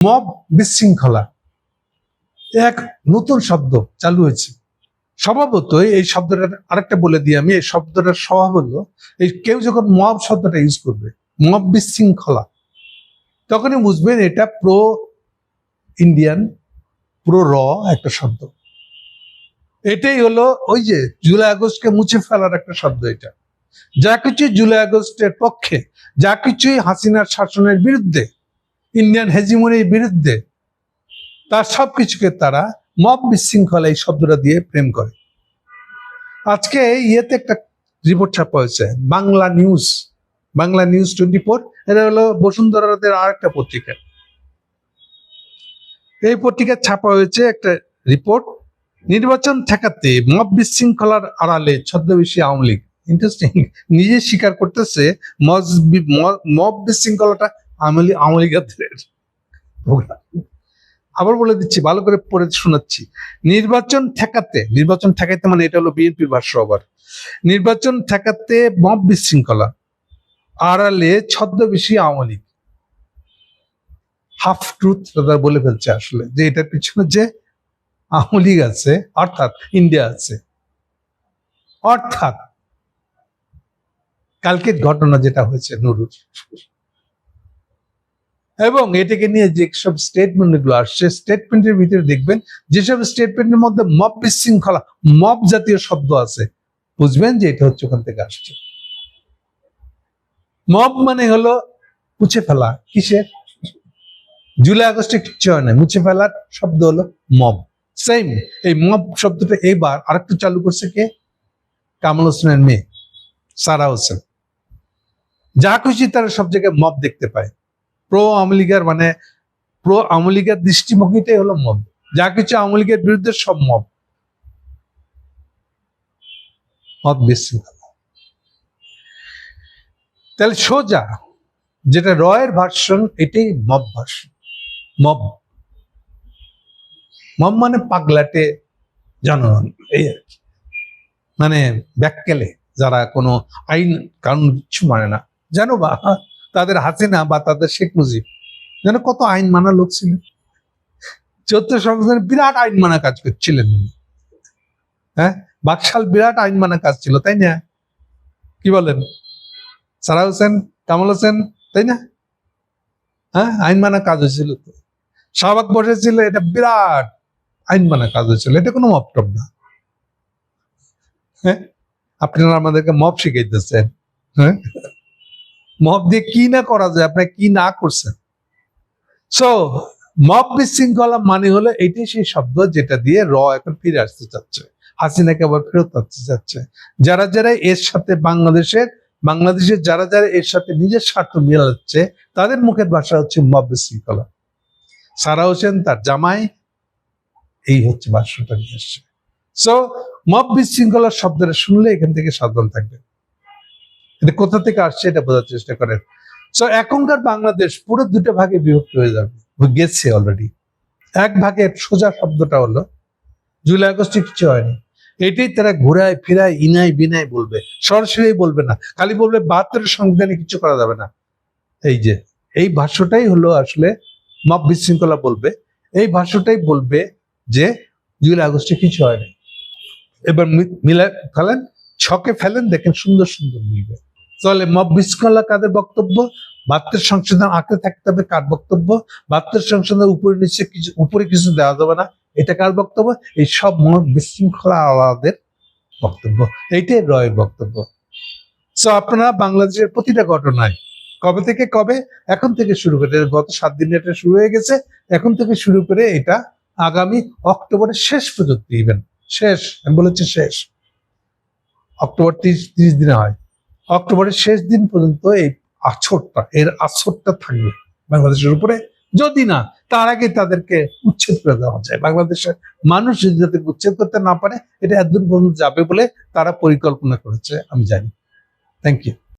Mob বিশৃঙ্খলা। এক নতুন শব্দ চালু হয়েছে। স্বভাবতই এই শব্দটা আরেকটা বলে দিই আমি, এই শব্দটার স্বভাব হলো, এই কেউ যখন মব শব্দটা ইউজ করবে, মব বিশৃঙ্খলা, তখনই বুঝবেন এটা প্রো ইন্ডিয়ান প্রো র একটা শব্দ। এটাই হলো ওই যে জুলাই আগস্টকে মুছে ফেলার একটা শব্দ এটা। যা কিছু জুলাই আগস্টের পক্ষে, যা কিছুই হাসিনার শাসনের বিরুদ্ধে ইন্ডিয়ান হেজিমনির বিরুদ্ধে তার সবকিছুকে তারা মব বিশৃঙ্খলা এই শব্দটা দিয়ে প্রেম করে। আজকে ইয়েতে একটা রিপোর্ট ছাপা হয়েছে, Bangla news Bangla news twenty four এটা হলো বসুন্ধরাদের আর একটা পত্রিকা। এই পত্রিকায় ছাপা হয়েছে একটা রিপোর্ট নির্বাচন ঠেকাতে মব বিশৃঙ্খলার আড়ালে ছদ্মবেশী আওয়ামী লীগ। ইন্টারেস্টিং নিজে স্বীকার করতেছে মব বিশৃঙ্খলাটা লীগের প্রোগ্রাম। আবার বলে দিচ্ছি, ভালো করে পড়ে শোনাচ্ছি। নির্বাচন ঠেকাতে, নির্বাচন ঠেকাইতে মানে এটা হলো বিএনপির ভাষ্য আবার। নির্বাচন ঠেকাতে মব বিশৃঙ্খলা, আড়ালে ছদ্মবেশী আওয়ামী লীগ। হাফ ট্রুথ তারা বলে ফেলছে আসলে, যে এটার পিছনে যে আওয়ামী লীগ আছে, অর্থাৎ ইন্ডিয়া আছে। অর্থাৎ কালকের ঘটনা যেটা হয়েছে নুরুর। এবং এটাকে নিয়ে যে সব স্টেটমেন্টগুলো আসছে স্টেটমেন্টের ভিতরে দেখবেন যেসব স্টেটমেন্টের মধ্যে মব বিশৃঙ্খলা মব জাতীয় শব্দ আছে। বুঝবেন যে এটা হচ্ছে ওখান থেকে আসছে। মব মানে হলো মুছে ফেলা, কিসের? জুলাই আগস্টে কিচ্ছু হয় না, মুছে ফেলার শব্দ হলো মব সেম এই মব শব্দটা এবার আরেকটু চালু করছে কে? কামাল হোসেনের মেয়ে, সারা হোসেন। যা খুশি তারা সব জায়গায় মব দেখতে পায়। প্রো আওয়ামী লীগের মানে প্রো আওয়ামী লীগের দৃষ্টিভঙ্গিটাই হলো মব যা কিছু আওয়ামী লীগের বিরুদ্ধে সব মব তাহলে সোজা, যেটা রয়ের ভার্সন এটাই মব ভার্সন মব মব মানে পাগলাটে জনগণ, এই আর কি। মানে ব্যাককেলে যারা কোনো আইন, কানুন কিছু মানে না। জানো বা? তাদের হাসিনা বা তাদের শেখ মুজিব। যেন কত আইন মানা লোক ছিলেন। চৌদ্দ সংসদের বিরাট আইন মানা কাজ করছিলেন উনি। হ্যাঁ? বাকশাল বিরাট আইন মানা কাজ ছিল, তাই না? কি বলেন? সারা হোসেন, কামাল হোসেন, তাই না? হ্যাঁ? আইন মানা কাজ হয়েছিল তো। শাহবাগ বসেছিল, এটা বিরাট আইন মানা কাজ হয়েছিল। এটা কোনো মপটপ না। হ্যাঁ? আপনারা আমাদেরকে মপ শিখাইতেছেন। হ্যাঁ? মব দিয়ে কি না করা যায় আপনি কি না করছেন? সো মব বিশৃঙ্খলা মানে হলো এটাই সেই শব্দ যেটা দিয়ে র এখন ফিরে আসতে চাচ্ছে। হাসিনাকে আবার ফেরত আসতে চাচ্ছে। যারা যারা এর সাথে বাংলাদেশের বাংলাদেশের যারা যারা এর সাথে নিজের স্বার্থ মেলাচ্ছে, তাদের মুখের ভাষা হচ্ছে মব বিশৃঙ্খলা। সারা হোসেন তার জামাই, এই হচ্ছে ভাষ্যটা নিয়ে আসছে। সো মব বিশৃঙ্খলা শব্দটা শুনলে এখান থেকে সাবধান থাকবেন। এটা কোথা থেকে আসছে এটা বোঝার চেষ্টা করেন। সো এখনকার বাংলাদেশ পুরো দুটো ভাগে বিভক্ত হয়ে যাবে, গেছে অলরেডি এক ভাগে সোজা শব্দটা হলো, জুলাই, আগস্টে কিছু হয়নি। এটাই তারা ঘুরায়, ফিরায়, ইনায়, বিনায় বলবে। সরাসরি বলবে না, খালি বলবে বাহাত্তরের সংবিধানে কিছু করা যাবে না। এই যে, এই ভাষ্যটাই হলো আসলে মব বিশৃঙ্খলা বলবে। এই ভাষ্যটাই বলবে যে জুলাই, আগস্টে কিছু হয়নি। এবার মি- মিলায় ফেলেন, ছকে ফেলেন, দেখেন সুন্দর সুন্দর মিলবে। তাহলে মব বিশৃঙ্খলা কাদের বক্তব্য? বাহাত্তর সংশোধন আঁকড়ে থাকতে হবে কার বক্তব্য? বাহাত্তর সংশোধনের উপরে নিচে কিছু, উপরে কিছু দেওয়া যাবে না। এটা কার বক্তব্য? এই সব বিশৃঙ্খলা আলাদের বক্তব্য। এইটাই রয়ের বক্তব্য। সো আপনারা বাংলাদেশের প্রতিটা ঘটনায়, কবে থেকে কবে, এখন থেকে শুরু করে, গত সাত দিন এটা শুরু হয়ে গেছে, এখন থেকে শুরু করে এটা আগামী অক্টোবরের শেষ পর্যন্ত ইভেন শেষ, আমি বলেছি শেষ। অক্টোবর তিরিশ তিরিশ দিনে হয়। অক্টোবরের শেষ দিন পর্যন্ত এই আছরটা, এর আছরটা থাকবে বাংলাদেশের উপরে। যদি না, তার আগে তাদেরকে উচ্ছেদ করে দেওয়া যায়। বাংলাদেশের মানুষ যদি তাদেরকে উচ্ছেদ করতে না পারে, এটা একদিন পর্যন্ত যাবে বলে তারা পরিকল্পনা করেছে, আমি জানি। Thank you